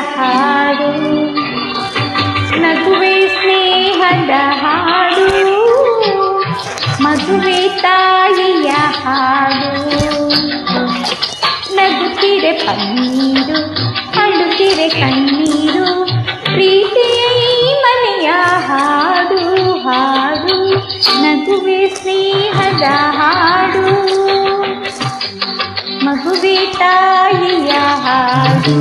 ತಾಯಿಯ ಹಾಡು ನಗುವೆ ಸ್ನೇಹದ ಹಾಡು ಮಗುವೆ ತಾಯಿಯ ಹಾಡು ನಗುತ್ತಿರೆ ಪನ್ನೀರು ಅಳುತ್ತಿರೆ ಕಣ್ಣೀರು ಪ್ರೀತಿಯ ಈ ಮನೆಯ ಹಾಡು ಹಾಡು ನಗುವೆ ಸ್ನೇಹದ ಹಾಡು ಮಗುವೆ ತಾಯಿಯ ಹಾಡು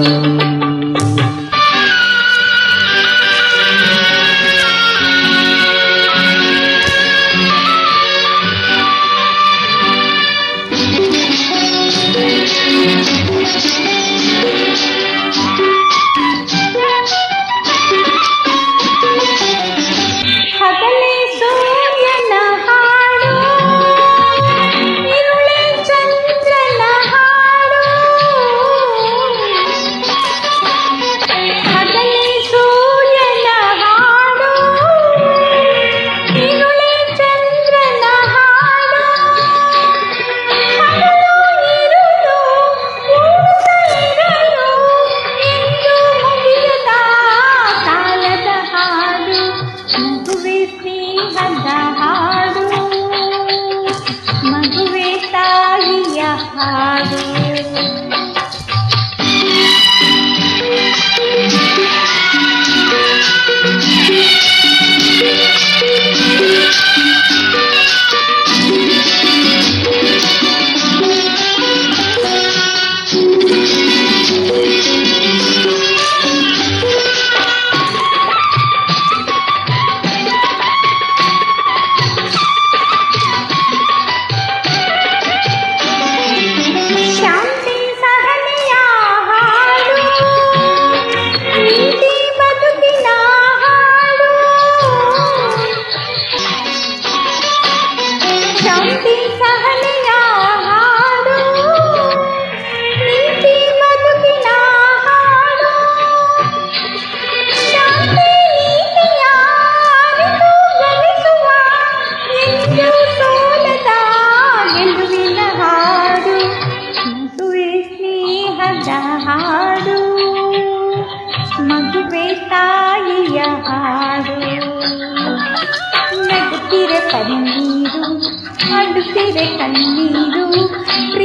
I you. ಸ್ನೇಹದ ಹಾಡು ಮಗುವೆ ತಾಯಿಯ ಹಾಡು ನಗುತ್ತಿರೆ ಪನ್ನೀರು ಅಡುತ್ತಿರೆ ಕಣ್ಣೀರು ಪ್ರೀತಿ